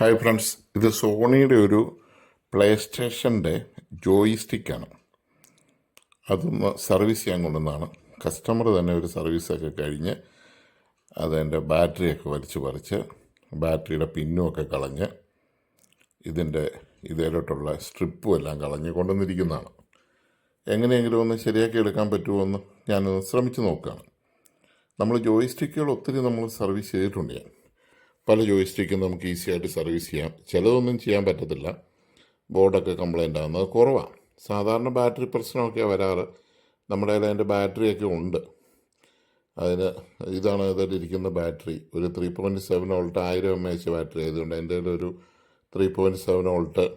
Hi friends ഇത് സോണിയുടെ ഒരു play സ്റ്റേഷന്റെ ജോയി സ്റ്റിക്കാണ് അതൊന്ന് സർവീസ് ചെയ്യാൻ കൊണ്ടുവന്നതാണ്. കസ്റ്റമർ തന്നെ ഒരു സർവീസൊക്കെ കഴിഞ്ഞ് അതിന്റെ ബാറ്ററിയൊക്കെ വലിച്ചു പറിച്ച് ബാറ്ററിയുടെ പിന്നും ഒക്കെ കളഞ്ഞ് ഇതിന്റെ ഇതിലോട്ടുള്ള സ്ട്രിപ്പും എല്ലാം കളഞ്ഞ് കൊണ്ടുവന്നിരിക്കുന്നതാണ്. എങ്ങനെയെങ്കിലും ഒന്ന് ശരിയാക്കി എടുക്കാൻ പറ്റുമോ എന്ന് ഞാനൊന്ന് ശ്രമിച്ചു നോക്കുകയാണ്. നമ്മൾ ജോയി സ്റ്റിക്കുകൾ ഒത്തിരി നമ്മൾ സർവീസ് ചെയ്തിട്ടുണ്ട്. ഞാൻ പല ജോയിസ്റ്റിക്കും നമുക്ക് ഈസി ആയിട്ട് സർവീസ് ചെയ്യാം. ചിലതൊന്നും ചെയ്യാൻ പറ്റത്തില്ല. ബോർഡൊക്കെ കംപ്ലൈന്റ് ആകുന്നത് കുറവാണ്. സാധാരണ ബാറ്ററി പ്രശ്നമൊക്കെ വരാറ്. നമ്മുടെ കയ്യിൽ അതിന്റെ ബാറ്ററിയൊക്കെ ഉണ്ട്. അതിന് ഇതാണ് ഇതിലിരിക്കുന്ന ബാറ്ററി ഒരു ത്രീ പോയിന്റ് സെവൻ വോൾട്ട് ആയിരം എം എച്ച് ബാറ്ററി ആയതുകൊണ്ട് എന്റെ ഒരു ത്രീ പോയിന്റ് സെവൻ വോൾട്ട്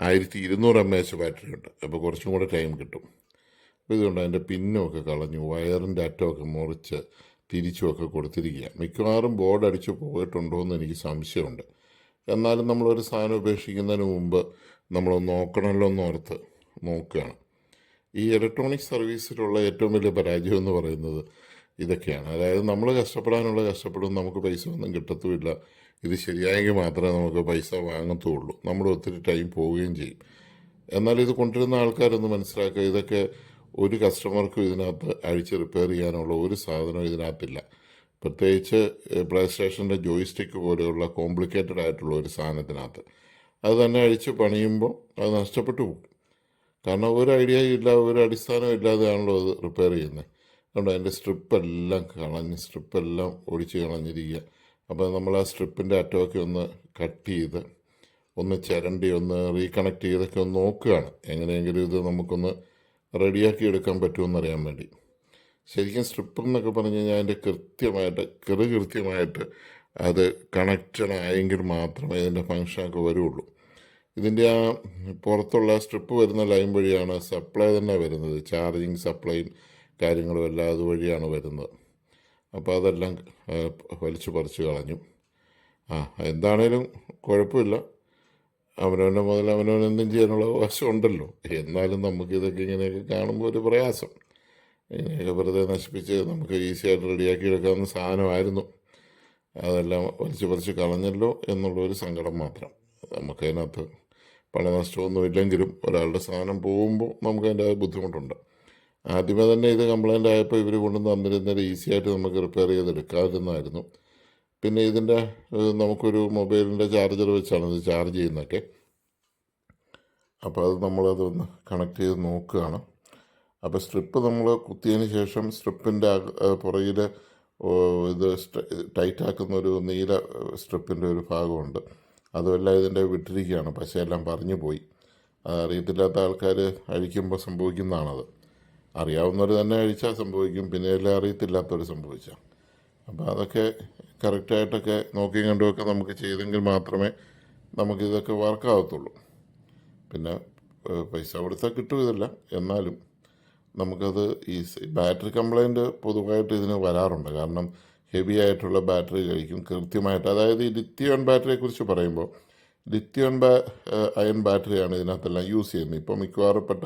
ആയിരത്തി ഇരുന്നൂറ് എം എച്ച് ബാറ്ററി ഉണ്ട്. അപ്പോൾ കുറച്ചും കൂടെ ടൈം കിട്ടും. അപ്പോൾ ഇതുകൊണ്ട് അതിന്റെ പിന്നൊക്കെ കളഞ്ഞു വയറിന്റെ അറ്റമൊക്കെ മുറിച്ച് തിരിച്ചുമൊക്കെ കൊടുത്തിരിക്കുക മിക്കവാറും ബോർഡ് അടിച്ചു പോയിട്ടുണ്ടോ എന്ന് എനിക്ക് സംശയമുണ്ട്. എന്നാലും നമ്മളൊരു സാധനം ഉപേക്ഷിക്കുന്നതിന് മുമ്പ് നമ്മൾ നോക്കണമല്ലോ എന്ന് ഓർത്ത് നോക്കുകയാണ്. ഈ ഇലക്ട്രോണിക് സർവീസിലുള്ള ഏറ്റവും വലിയ പരാജയം എന്ന് പറയുന്നത് ഇതൊക്കെയാണ്. അതായത് നമ്മൾ കഷ്ടപ്പെടാനുള്ള കഷ്ടപ്പെടും നമുക്ക് പൈസ ഒന്നും കിട്ടത്തുമില്ല. ഇത് ശരിയായെങ്കിൽ മാത്രമേ നമുക്ക് പൈസ വാങ്ങത്തുള്ളൂ. നമ്മൾ ഒത്തിരി ടൈം പോവുകയും ചെയ്യും. എന്നാൽ ഇത് കൊണ്ടുവരുന്ന ആൾക്കാരൊന്ന് മനസ്സിലാക്കുക. ഇതൊക്കെ ഒരു കസ്റ്റമർക്കും ഇതിനകത്ത് അഴിച്ച് റിപ്പയർ ചെയ്യാനുള്ള ഒരു സാധനവും ഇതിനകത്തില്ല. പ്രത്യേകിച്ച് പ്ലേ സ്റ്റേഷന്റെ ജോയിസ്റ്റിക്ക് പോലെയുള്ള കോംപ്ലിക്കേറ്റഡ് ആയിട്ടുള്ള ഒരു സാധനത്തിനകത്ത്. അത് തന്നെ അഴിച്ച് പണിയുമ്പോൾ അത് നഷ്ടപ്പെട്ടു പോകും. കാരണം ഒരു ഐഡിയ ഇല്ല ഒരു അടിസ്ഥാനം ഇല്ലാതെയാണല്ലോ അത് റിപ്പയർ ചെയ്യുന്നത്. അതുകൊണ്ട് അതിന്റെ സ്ട്രിപ്പെല്ലാം കളഞ്ഞ് സ്ട്രിപ്പെല്ലാം ഒടിച്ച് കളഞ്ഞിരിക്കുക. അപ്പോൾ നമ്മൾ ആ സ്ട്രിപ്പിന്റെ അറ്റമൊക്കെ ഒന്ന് കട്ട് ചെയ്ത് ഒന്ന് ചിരണ്ടി ഒന്ന് റീകണക്ട് ചെയ്തൊക്കെ ഒന്ന് നോക്കുകയാണ്. എങ്ങനെയെങ്കിലും ഇത് നമുക്കൊന്ന് റെഡിയാക്കി എടുക്കാൻ പറ്റുമെന്ന് അറിയാൻ വേണ്ടി. ശരിക്കും സ്ട്രിപ്പ് എന്നൊക്കെ പറഞ്ഞു കഴിഞ്ഞാൽ അതിന്റെ കൃത്യമായിട്ട് കൃ കൃത്യമായിട്ട് അത് കണക്ഷൻ ആയെങ്കിൽ മാത്രമേ ഇതിന്റെ ഫങ്ഷനൊക്കെ വരുള്ളൂ. ഇതിന്റെ ആ പുറത്തുള്ള സ്ട്രിപ്പ് വരുന്ന ലൈൻ വഴിയാണ് സപ്ലൈ തന്നെ വരുന്നത്. ചാർജിങ് സപ്ലൈയും കാര്യങ്ങളും എല്ലാം അതുവഴിയാണ് വരുന്നത്. അപ്പോൾ അതെല്ലാം വലിച്ചു പറിച്ചു കളഞ്ഞു. ആ എന്താണേലും കുഴപ്പമില്ല. അവനവന്റെ മുതൽ അവനവൻ എന്തും ചെയ്യാനുള്ള അവകാശം ഉണ്ടല്ലോ. എന്നാലും നമുക്ക് ഇതൊക്കെ ഇങ്ങനെയൊക്കെ കാണുമ്പോൾ ഒരു പ്രയാസം. ഇങ്ങനെയൊക്കെ വെറുതെ നശിപ്പിച്ച് നമുക്ക് ഈസി ആയിട്ട് റെഡിയാക്കി എടുക്കാവുന്ന സാധനമായിരുന്നു. അതെല്ലാം വലിച്ചു പറിച്ച് കളഞ്ഞല്ലോ എന്നുള്ളൊരു സങ്കടം മാത്രം. നമുക്കതിനകത്ത് പണ നഷ്ടമൊന്നും ഇല്ലെങ്കിലും ഒരാളുടെ സാധനം പോകുമ്പോൾ നമുക്ക് അതിന്റെ ബുദ്ധിമുട്ടുണ്ട്. ആദ്യമേ തന്നെ ഇത് കംപ്ലൈന്റ് ആയപ്പോൾ ഇവർ കൊണ്ടുവന്ന് തന്നിരുന്നത് ഈസി ആയിട്ട് നമുക്ക് റിപ്പയർ ചെയ്തെടുക്കാതിരുന്നായിരുന്നു പിന്നെ ഇതിന്റെ നമുക്കൊരു മൊബൈലിന്റെ ചാർജർ വെച്ചാണ് ഇത് ചാർജ് ചെയ്യുന്നതൊക്കെ. അപ്പോൾ അത് നമ്മളതൊന്ന് കണക്ട് ചെയ്ത് നോക്കുകയാണ്. അപ്പോൾ സ്ട്രിപ്പ് നമ്മൾ കുത്തിയതിന് ശേഷം സ്ട്രിപ്പിന്റെ പുറകിൽ ഇത് ടൈറ്റ് ആക്കുന്ന ഒരു നീല സ്ട്രിപ്പിന്റെ ഒരു ഭാഗമുണ്ട്. അതുമെല്ലാം ഇതിന്റെ വിട്ടിരിക്കുകയാണ്. എല്ലാം പറഞ്ഞു പോയി. അറിയത്തില്ലാത്ത ആൾക്കാർ അഴിക്കുമ്പോൾ സംഭവിക്കുന്നതാണത്. അറിയാവുന്നവർ തന്നെ അഴിച്ചാൽ സംഭവിക്കും. പിന്നെ എല്ലാം അറിയത്തില്ലാത്തവർ സംഭവിച്ചാൽ. അപ്പോൾ അതൊക്കെ കറക്റ്റായിട്ടൊക്കെ നോക്കിയും കണ്ടുമൊക്കെ നമുക്ക് ചെയ്തെങ്കിൽ മാത്രമേ നമുക്കിതൊക്കെ വർക്കാവത്തുള്ളൂ. പിന്നെ പൈസ കൊടുത്താൽ കിട്ടും ഇതല്ല. എന്നാലും നമുക്കത് ഈ ബാറ്ററി കംപ്ലൈന്റ് പൊതുവായിട്ട് ഇതിന് വരാറുണ്ട്. കാരണം ഹെവി ആയിട്ടുള്ള ബാറ്ററി കഴിക്കും. കൃത്യമായിട്ട് അതായത് ഈ ലിത്തിയൺ ബാറ്ററിയെ കുറിച്ച് പറയുമ്പോൾ ലിത്തിയോൺ ബാ അയൺ ബാറ്ററിയാണ് ഇതിനകത്തെല്ലാം യൂസ് ചെയ്യുന്നത്. ഇപ്പോൾ മിക്കവാറുപ്പെട്ട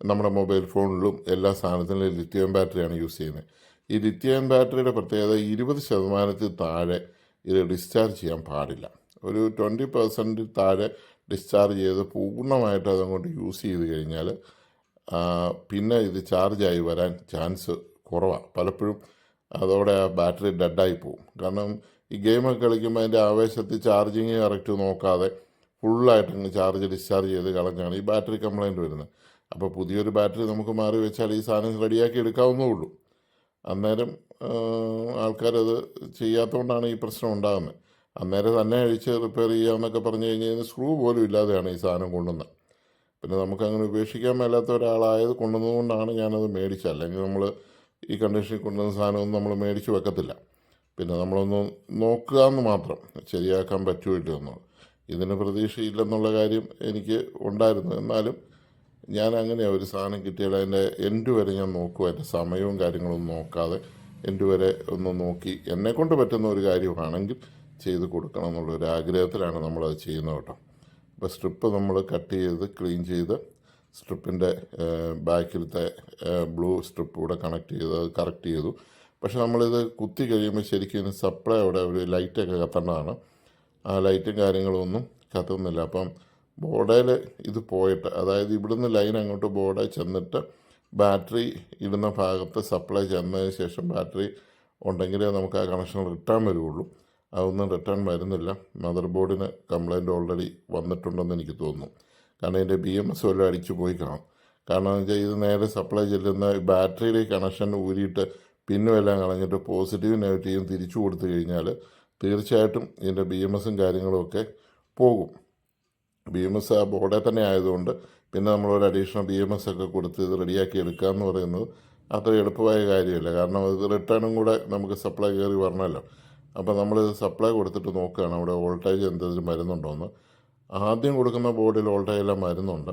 നമ്മുടെ മൊബൈൽ ഫോണിലും എല്ലാ സാധനത്തിലും ലിത്തിയോൺ ബാറ്ററിയാണ് യൂസ് ചെയ്യുന്നത്. ഈ ലിത്യം ബാറ്ററിയുടെ പ്രത്യേകത ഇരുപത് ശതമാനത്തിൽ താഴെ ഇത് ഡിസ്ചാർജ് ചെയ്യാൻ പാടില്ല. ഒരു ട്വന്റി പെർസെന്റ് താഴെ ഡിസ്ചാർജ് ചെയ്ത് പൂർണമായിട്ട് അതങ്ങോട്ട് യൂസ് ചെയ്ത് കഴിഞ്ഞാൽ പിന്നെ ഇത് ചാർജായി വരാൻ ചാൻസ് കുറവാണ് പലപ്പോഴും അതോടെ ആ ബാറ്ററി ഡെഡായി പോകും കാരണം ഈ ഗെയിമൊക്കെ കളിക്കുമ്പോൾ അതിന്റെ ആവേശത്തിൽ ചാർജിങ് കറക്റ്റ് നോക്കാതെ ഫുള്ളായിട്ട് അങ്ങ് ചാർജ് ഡിസ്ചാർജ് ചെയ്ത് കളഞ്ഞാണ് ഈ ബാറ്ററി കംപ്ലൈന്റ് വരുന്നത്. അപ്പോൾ പുതിയൊരു ബാറ്ററി നമുക്ക് മാറി വെച്ചാൽ ഈ സാധനം റെഡിയാക്കി എടുക്കാവുന്നേ ഉള്ളൂ. അന്നേരം ആൾക്കാരത് ചെയ്യാത്തതുകൊണ്ടാണ് ഈ പ്രശ്നം ഉണ്ടാകുന്നത്. അന്നേരം തന്നെ അഴിച്ച് റിപ്പയർ ചെയ്യാമെന്നൊക്കെ പറഞ്ഞു കഴിഞ്ഞാൽ സ്ക്രൂ പോലും ഇല്ലാതെയാണ് ഈ സാധനം കൊണ്ടുവന്നത്. പിന്നെ നമുക്കങ്ങനെ ഉപേക്ഷിക്കാൻ മേലാത്ത ഒരാളായത് കൊണ്ടുവന്നതുകൊണ്ടാണ് ഞാനത് മേടിച്ചത്. അല്ലെങ്കിൽ നമ്മൾ ഈ കണ്ടീഷനിൽ കൊണ്ടുവന്ന സാധനമൊന്നും നമ്മൾ മേടിച്ച് വെക്കത്തില്ല. പിന്നെ നമ്മളൊന്ന് നോക്കുക എന്ന് മാത്രം ശരിയാക്കാൻ പറ്റുമല്ലോ എന്നുള്ളത്. ഇതിന് പ്രതീക്ഷയില്ലെന്നുള്ള കാര്യം എനിക്ക് ഉണ്ടായിരുന്നു. എന്നാലും ഞാൻ അങ്ങനെ ഒരു സാധനം കിട്ടിയാൽ അതിന്റെ എൻഡ് വരെ ഞാൻ നോക്കും. അതിന്റെ സമയവും കാര്യങ്ങളൊന്നും നോക്കാതെ എൻഡ് വരെ ഒന്ന് നോക്കി. എന്നെ കൊണ്ട് പറ്റുന്ന ഒരു കാര്യമാണെങ്കിൽ ചെയ്ത് കൊടുക്കണം എന്നുള്ള ഒരു ആഗ്രഹത്തിലാണ് നമ്മളത് ചെയ്യുന്നത് കേട്ടോ. അപ്പോൾ സ്ട്രിപ്പ് നമ്മൾ കട്ട് ചെയ്ത് ക്ലീൻ ചെയ്ത് സ്ട്രിപ്പിന്റെ ബാക്കിലത്തെ ബ്ലൂ സ്ട്രിപ്പ് കൂടെ കണക്ട് ചെയ്ത് അത് കറക്റ്റ് ചെയ്തു. പക്ഷേ നമ്മളിത് കുത്തി കഴിയുമ്പോൾ ശരിക്കും സപ്ലൈ അവിടെ ഒരു ലൈറ്റൊക്കെ കത്തേണ്ടതാണ് ആ ലൈറ്റും കാര്യങ്ങളൊന്നും കത്തുന്നില്ല. അപ്പം ബോർഡയിൽ ഇത് പോയിട്ട് അതായത് ഇവിടുന്ന് ലൈൻ അങ്ങോട്ട് ബോർഡിൽ ചെന്നിട്ട് ബാറ്ററി ഇടുന്ന ഭാഗത്ത് സപ്ലൈ ചെന്നതിന് ശേഷം ബാറ്ററി ഉണ്ടെങ്കിലേ നമുക്ക് ആ കണക്ഷൻ റിട്ടേൺ വരുള്ളൂ അതൊന്നും റിട്ടേൺ വരുന്നില്ല. മദർ ബോർഡിന് കംപ്ലൈന്റ് ഓൾറെഡി വന്നിട്ടുണ്ടെന്ന് എനിക്ക് തോന്നുന്നു. കാരണം ഇതിന്റെ ബി എം എസ് വല്ലതും അടിച്ചു പോയി കാണും. കാരണം എന്ന് വെച്ചാൽ ഇത് നേരെ സപ്ലൈ ചെല്ലുന്ന ബാറ്ററിയുടെ കണക്ഷൻ ഊരിയിട്ട് പിന്നും എല്ലാം കളഞ്ഞിട്ട് പോസിറ്റീവ് നെഗറ്റീവും തിരിച്ചു കൊടുത്തു കഴിഞ്ഞാൽ തീർച്ചയായിട്ടും ഇതിന്റെ ബി എം എസും കാര്യങ്ങളുമൊക്കെ പോകും. ബി എം എസ് ആ ബോർഡിൽ തന്നെ ആയതുകൊണ്ട് പിന്നെ നമ്മളൊരു അഡീഷണൽ ബി എം എസ് ഒക്കെ കൊടുത്ത് ഇത് റെഡിയാക്കി എടുക്കുക എന്ന് പറയുന്നത് അത്ര എളുപ്പമായ കാര്യമല്ല. കാരണം ഇത് റിട്ടേണും കൂടെ നമുക്ക് സപ്ലൈ കയറി വരണമല്ലോ. അപ്പോൾ നമ്മൾ സപ്ലൈ കൊടുത്തിട്ട് നോക്കുകയാണ് അവിടെ വോൾട്ടേജ് എന്തെങ്കിലും മരുന്നുണ്ടോയെന്ന് ആദ്യം കൊടുക്കുന്ന ബോർഡിൽ വോൾട്ടേജ് എല്ലാം മരുന്നുണ്ട്.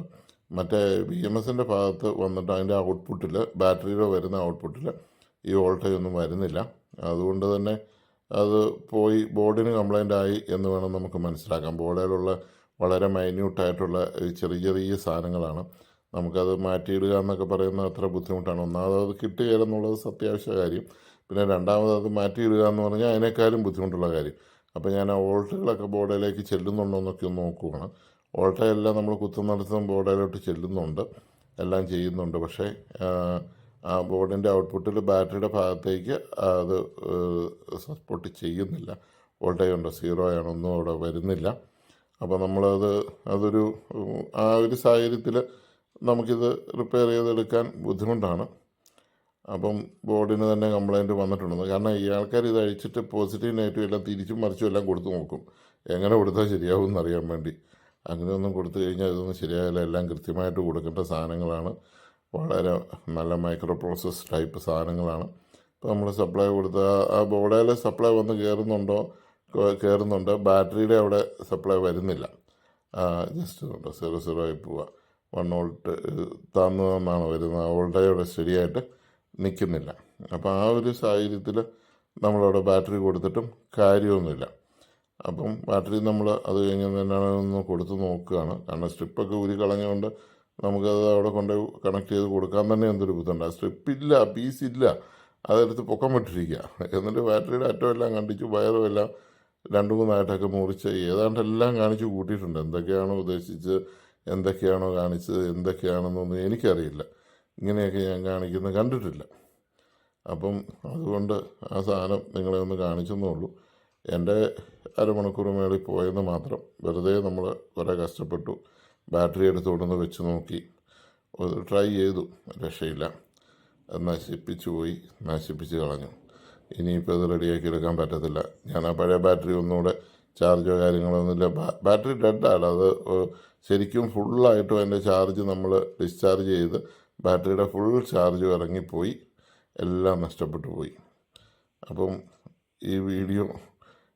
മറ്റേ ബി എം എസിന്റെ ഭാഗത്ത് വന്നിട്ട് അതിന്റെ ഔട്ട്പുട്ടിൽ ബാറ്ററിയുടെ വരുന്ന ഔട്ട്പുട്ടിൽ ഈ വോൾട്ടേജ് ഒന്നും വരുന്നില്ല. അതുകൊണ്ട് തന്നെ അത് പോയി ബോർഡിന് കംപ്ലൈന്റ് ആയി എന്ന് വേണം നമുക്ക് മനസ്സിലാക്കാം ബോർഡിലുള്ള വളരെ മൈന്യൂട്ടായിട്ടുള്ള ചെറിയ ചെറിയ സാധനങ്ങളാണ്. നമുക്കത് മാറ്റിയിടുക എന്നൊക്കെ പറയുന്നത് അത്ര ബുദ്ധിമുട്ടാണ്. ഒന്നാമത് അത് കിട്ടുകയില്ലെന്നുള്ളത് സത്യാവശ്യ കാര്യം. പിന്നെ രണ്ടാമത് അത് മാറ്റിയിടുക എന്ന് പറഞ്ഞാൽ അതിനേക്കാളും ബുദ്ധിമുട്ടുള്ള കാര്യം. അപ്പോൾ ഞാൻ വോൾട്ടുകളൊക്കെ ബോർഡിലേക്ക് ചെല്ലുന്നുണ്ടോ എന്നൊക്കെ ഒന്ന് നോക്കുകയാണ് ഓൾട്ടയെല്ലാം നമ്മൾ കുത്തുന്നിടത്തും ബോർഡിലോട്ട് ചെല്ലുന്നുണ്ട്. എല്ലാം ചെയ്യുന്നുണ്ട്. പക്ഷേ ആ ബോർഡിന്റെ ഔട്ട്പുട്ടിൽ ബാറ്ററിയുടെ ഭാഗത്തേക്ക് അത് സപ്പോർട്ട് ചെയ്യുന്നില്ല. വോൾട്ടേജ് ഉണ്ടോ? സീറോ ആണോ? ഒന്നും അവിടെ വരുന്നില്ല. അപ്പോൾ നമ്മളത് അതൊരു ആ ഒരു സാഹചര്യത്തിൽ നമുക്കിത് റിപ്പയർ ചെയ്തെടുക്കാൻ ബുദ്ധിമുട്ടാണ്. അപ്പം ബോർഡിന് തന്നെ കംപ്ലൈന്റ് വന്നിട്ടുണ്ട് കാരണം ഈ ആൾക്കാർ ഇത് അഴിച്ചിട്ട് പോസിറ്റീവ് നെഗറ്റീവ് എല്ലാം തിരിച്ചും മറിച്ചും എല്ലാം കൊടുത്ത് നോക്കും. എങ്ങനെ കൊടുത്താൽ ശരിയാവും എന്നറിയാൻ വേണ്ടി. അങ്ങനെയൊന്നും കൊടുത്തു കഴിഞ്ഞാൽ ഇതൊന്നും ശരിയാകില്ല എല്ലാം കൃത്യമായിട്ട് കൊടുക്കേണ്ട സാധനങ്ങളാണ്. വളരെ നല്ല മൈക്രോ പ്രോസസ് ടൈപ്പ് സാധനങ്ങളാണ്. ഇപ്പോൾ നമ്മൾ സപ്ലൈ കൊടുത്ത ആ- ബോർഡേലെ സപ്ലൈ വന്ന് കയറുന്നുണ്ടോ കയറുന്നുണ്ട് ബാറ്ററിയുടെ അവിടെ സപ്ലൈ വരുന്നില്ല. ജസ്റ്റ് ഉണ്ട് സീറോ സീറോ ആയി പോവുക വൺ വോൾട്ട് താന്നു തന്നാണ് വരുന്നത്. വോൾട്ടേജ് അവിടെ ശരിയായിട്ട് നിൽക്കുന്നില്ല അപ്പോൾ ആ ഒരു സാഹചര്യത്തിൽ നമ്മളവിടെ ബാറ്ററി കൊടുത്തിട്ടും കാര്യമൊന്നുമില്ല. അപ്പം ബാറ്ററി നമ്മൾ അത് കഴിഞ്ഞ് തന്നെയാണ് ഒന്ന് കൊടുത്ത് നോക്കുകയാണ്. കാരണം സ്ട്രിപ്പൊക്കെ ഊരി കളഞ്ഞുകൊണ്ട് നമുക്കത് അവിടെ കൊണ്ട് കണക്ട് ചെയ്ത് കൊടുക്കാൻ തന്നെ എന്തൊരു ബുദ്ധിമുട്ട്. ആ സ്ട്രിപ്പില്ല ഇല്ല. അതെടുത്ത് പൊക്കം വിട്ടിരിക്കുക. എന്നിട്ട് ബാറ്ററിയുടെ അറ്റം എല്ലാം കണ്ടിച്ചു വയറും എല്ലാം രണ്ട് മൂന്നായിട്ടൊക്കെ മുറിച്ച് ഏതാണ്ട് എല്ലാം കാണിച്ച് കൂട്ടിയിട്ടുണ്ട്. എന്തൊക്കെയാണോ ഉദ്ദേശിച്ച് എന്തൊക്കെയാണോ കാണിച്ചത് എന്തൊക്കെയാണെന്നൊന്നും എനിക്കറിയില്ല. ഇങ്ങനെയൊക്കെ ഞാൻ കാണിക്കുന്ന കണ്ടിട്ടില്ല. അപ്പം അതുകൊണ്ട് ആ സാധനം നിങ്ങളെ ഒന്ന് കാണിച്ചെന്നുള്ളൂ എന്റെ അരമണിക്കൂർ മേളിൽ പോയെന്ന് മാത്രം വെറുതെ നമ്മൾ കുറേ കഷ്ടപ്പെട്ടു. ബാറ്ററി എടുത്തുകൊണ്ടൊന്ന് വെച്ച് നോക്കി. ട്രൈ ചെയ്തു. രക്ഷയില്ല. നശിപ്പിച്ചു പോയി. നശിപ്പിച്ച് കളഞ്ഞു. ഇനിയിപ്പോൾ ഇത് റെഡിയാക്കി എടുക്കാൻ പറ്റത്തില്ല. ഞാൻ ആ പഴയ ബാറ്ററി ഒന്നുകൂടെ ചാർജോ കാര്യങ്ങളോ ഒന്നുമില്ല ബാറ്ററി ഡെഡാണ്. അത് ശരിക്കും ഫുള്ളായിട്ടും അതിന്റെ ചാർജ് നമ്മൾ ഡിസ്ചാർജ് ചെയ്ത് ബാറ്ററിയുടെ ഫുൾ ചാർജ് ഇറങ്ങിപ്പോയി. എല്ലാം നഷ്ടപ്പെട്ടു പോയി. അപ്പം ഈ വീഡിയോ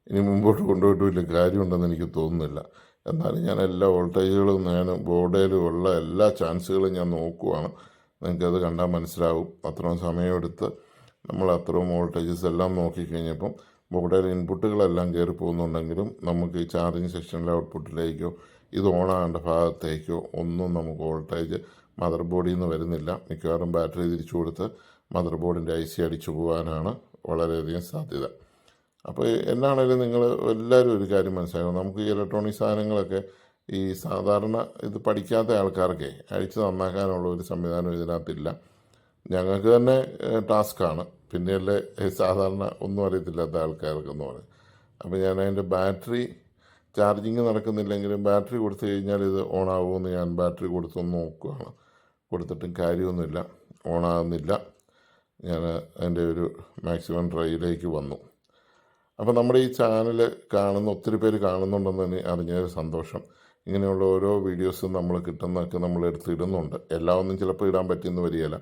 ഇനി മുമ്പോട്ട് കൊണ്ടുപോയിട്ട് വലിയ കാര്യമുണ്ടെന്ന് എനിക്ക് തോന്നുന്നില്ല. എന്നാലും ഞാൻ എല്ലാ വോൾട്ടേജുകളും ഞാൻ ബോർഡിലും ഉള്ള എല്ലാ ചാൻസുകളും ഞാൻ നോക്കുവാണ്. നിങ്ങൾക്കത് കണ്ടാൽ മനസ്സിലാവും. അത്രയും സമയമെടുത്ത് നമ്മൾ അത്രയും വോൾട്ടേജസ് എല്ലാം നോക്കിക്കഴിഞ്ഞപ്പം ബോർഡിൽ ഇൻപുട്ടുകളെല്ലാം കയറി പോകുന്നുണ്ടെങ്കിലും നമുക്ക് ഈ ചാർജിങ് സെക്ഷനിലെ ഔട്ട്പുട്ടിലേക്കോ ഇത് ഓണാകേണ്ട ഭാഗത്തേക്കോ ഒന്നും നമുക്ക് വോൾട്ടേജ് മദർ ബോർഡിൽ നിന്ന് വരുന്നില്ല. മിക്കവാറും ബാറ്ററി തിരിച്ചു കൊടുത്ത് മദർ ബോർഡിന്റെ ഐ സി അടിച്ചു പോകാനാണ് വളരെയധികം സാധ്യത. അപ്പോൾ എന്നാണേലും നിങ്ങൾ എല്ലാവരും ഒരു കാര്യം മനസ്സിലാക്കണം. നമുക്ക് ഈ ഇലക്ട്രോണിക് സാധനങ്ങളൊക്കെ ഈ സാധാരണ ഇത് പഠിക്കാത്ത ആൾക്കാർക്ക് അഴിച്ച് നന്നാക്കാനുള്ള ഒരു സംവിധാനം ഇതിനകത്തില്ല. ഞങ്ങൾക്ക് തന്നെ ടാസ്ക്കാണ്. പിന്നെയല്ലേ സാധാരണ ഒന്നും അറിയത്തില്ലാത്ത ആൾക്കാർക്കെന്ന് പറയും. അപ്പോൾ ഞാൻ അതിന്റെ ബാറ്ററി ചാർജിങ് നടക്കുന്നില്ലെങ്കിലും ബാറ്ററി കൊടുത്തു കഴിഞ്ഞാൽ ഇത് ഓണാകുമെന്ന് ഞാൻ ബാറ്ററി കൊടുത്തൊന്ന് നോക്കുകയാണ് കൊടുത്തിട്ടും കാര്യമൊന്നുമില്ല. ഓണാകുന്നില്ല ഞാൻ അതിന്റെ ഒരു മാക്സിമം ട്രൈയിലേക്ക് വന്നു. അപ്പോൾ നമ്മുടെ ഈ ചാനൽ കാണുന്ന ഒത്തിരി പേര് കാണുന്നുണ്ടെന്ന് തന്നെ അറിഞ്ഞൊരു സന്തോഷം. ഇങ്ങനെയുള്ള ഓരോ വീഡിയോസും നമ്മൾ കിട്ടുന്നതൊക്കെ നമ്മൾ എടുത്ത് ഇടുന്നുണ്ട് എല്ലാം ഒന്നും ചിലപ്പോൾ ഇടാൻ പറ്റിയെന്ന് വരികയില്ല.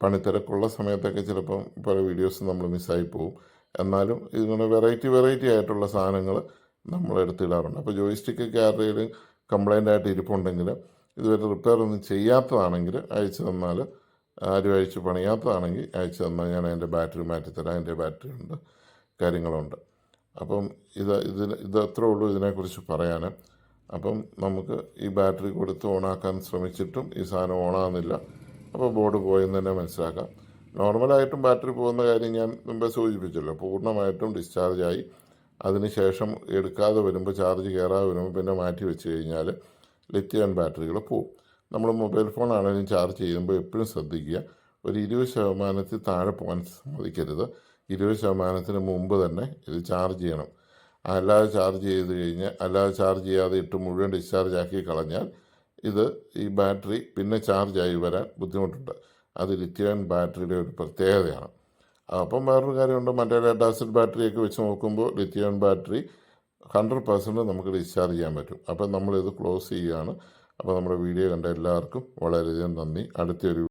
പണിത്തിരക്കുള്ള സമയത്തൊക്കെ ചിലപ്പം പല വീഡിയോസും നമ്മൾ മിസ്സായി പോകും എന്നാലും ഇങ്ങനെ വെറൈറ്റി വെറൈറ്റി ആയിട്ടുള്ള സാധനങ്ങൾ നമ്മൾ എടുത്തിടാറുണ്ട്. അപ്പോൾ ജോയിസ്റ്റിക്കൊക്കെ ആരുടെയും കംപ്ലൈന്റ് ആയിട്ട് ഇരിപ്പുണ്ടെങ്കിൽ ഇതുവരെ റിപ്പയർ ഒന്നും ചെയ്യാത്തതാണെങ്കിൽ അയച്ചു തന്നാൽ ആരും അയച്ച് പണിയാത്തതാണെങ്കിൽ അയച്ചു തന്നാൽ ഞാൻ അതിന്റെ ബാറ്ററി മാറ്റിത്തരാം. അതിന്റെ ബാറ്ററി ഉണ്ട് കാര്യങ്ങളുണ്ട്. അപ്പം ഇത് ഇതിന് ഇത് അത്രേ ഉള്ളൂ ഇതിനെക്കുറിച്ച് പറയാൻ അപ്പം നമുക്ക് ഈ ബാറ്ററി കൊടുത്ത് ഓണാക്കാൻ ശ്രമിച്ചിട്ടും ഈ സാധനം ഓണാകുന്നില്ല അപ്പോൾ ബോർഡ് പോയെന്ന് തന്നെ മനസ്സിലാക്കാം. നോർമലായിട്ടും ബാറ്ററി പോകുന്ന കാര്യം ഞാൻ മുമ്പേ സൂചിപ്പിച്ചല്ലോ. പൂർണമായിട്ടും ഡിസ്ചാർജായി അതിനുശേഷം എടുക്കാതെ വരുമ്പോൾ ചാർജ് കയറാതെ വരുമ്പോൾ പിന്നെ മാറ്റി വെച്ച് കഴിഞ്ഞാൽ ലിഥിയം ബാറ്ററികൾ പോവും. നമ്മൾ മൊബൈൽ ഫോൺ ആണെങ്കിലും ചാർജ് ചെയ്യുമ്പോൾ എപ്പോഴും ശ്രദ്ധിക്കുക. ഒരു ഇരുപത് ശതമാനത്തിൽ താഴെ പോകാൻ സമ്മതിക്കരുത്. ഇരുപത് ശതമാനത്തിന് മുമ്പ് തന്നെ ഇത് ചാർജ് ചെയ്യണം. അല്ലാതെ ചാർജ് ചെയ്ത് കഴിഞ്ഞാൽ അല്ലാതെ ചാർജ് ചെയ്യാതെ ഇട്ട് മുഴുവൻ ഡിസ്ചാർജ് ആക്കി കളഞ്ഞാൽ ഇത് ഈ ബാറ്ററി പിന്നെ ചാർജായി വരാൻ ബുദ്ധിമുട്ടുണ്ട്. അത് ലിഥിയം ബാറ്ററിയുടെ ഒരു പ്രത്യേകതയാണ്. അപ്പം വേറൊരു കാര്യമുണ്ട്. മറ്റേ ലെഡ് ആസിഡ് ബാറ്ററിയൊക്കെ വെച്ച് നോക്കുമ്പോൾ ലിഥിയം ബാറ്ററി ഹൺഡ്രഡ് പെർസെന്റ് നമുക്ക് ഡിസ്ചാർജ് ചെയ്യാൻ പറ്റും. അപ്പം നമ്മളിത് ക്ലോസ് ചെയ്യുകയാണ്. അപ്പോൾ നമ്മുടെ വീഡിയോ കണ്ട എല്ലാവർക്കും വളരെയധികം നന്ദി. അടുത്തൊരു